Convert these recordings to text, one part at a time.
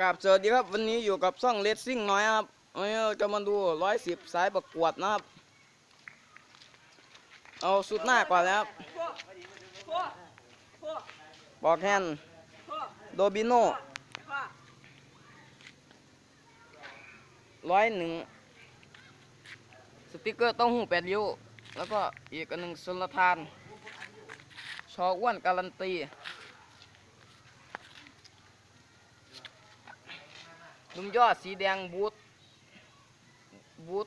กับสวัสดีครับวันนี้อยู่กับซ่องเลสซิ่งน้อยครับวันนี้เราจะมาดูร้อยสิบสายประกวดนะครับ เอาสุดหน้าก่อนแล้วครับบอกแฮนโดบิโนร้อยหนึ่งสติกเกอร์ต้องหูแปดริ้วแล้วก็อีกอันหนึ่งสุลทานชออ้วนการันตี นุ่มยอดสีแดงบูทบูท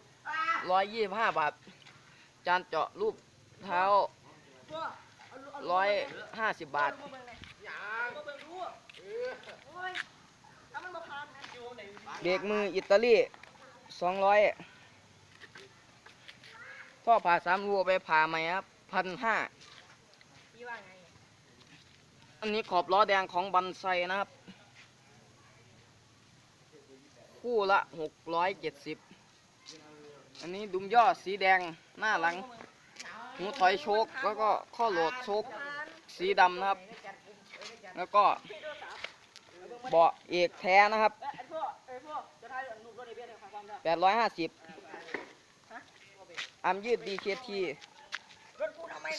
ร้อยยี่สิบห้าบาท จานเจาะรูปเท้าร้อยห้าสิบบาทเบรกมืออิตาลีสองร้อยท่อผ่าสามรูเอาไปผ่าใหมครับพันห้าอันนี้ขอบล้อแดงของบันไซนะครับ คู่ละหกร้อยเจ็ดสิบอันนี้ดุมย่อสีแดงหน้าหลังหูถอยโชกแล้วก็ข้อโหลดโชกสีดำนะครับ แล้วก็เบาะเอกแท้นะครับแปดร้อยห้าสิบอัมยืด DKT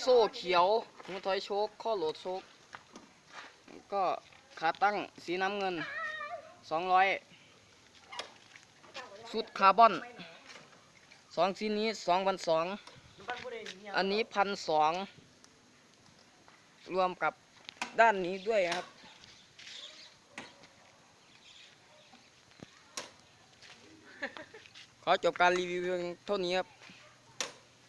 โซ่เขียวหูถอยโชกข้อโหลดโชกก็ขาตั้งสีน้ำเงินสองร้อย ชุดคาร์บอนสองชิ้นนี้สองพันสองอันนี้พันสองรวมกับด้านนี้ด้วยครับ ขอจบการรีวิวเพียงเท่านี้ครับ